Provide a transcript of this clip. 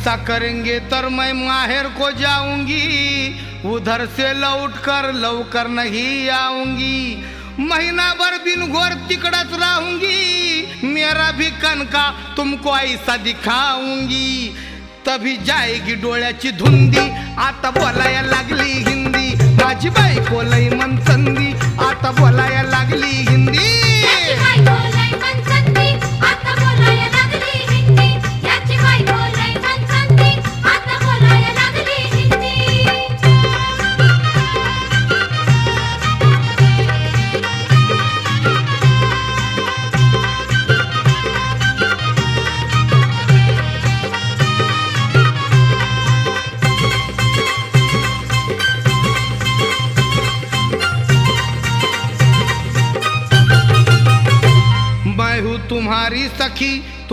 ऐसा करेंगे तर मैं माहिर को जाऊंगी। उधर से लौट कर लवकर नहीं आऊंगी। महीना भर बिन घोर तिकड़च रहूंगी। मेरा भी कनका तुमको ऐसा दिखाऊंगी। तभी जाएगी डोळ्याची धुंदी। आता बोलायला लागली हिंदी। माझी बायको लई मनसंदी। आता बोलायला लागली तुम्हारी सखी तुम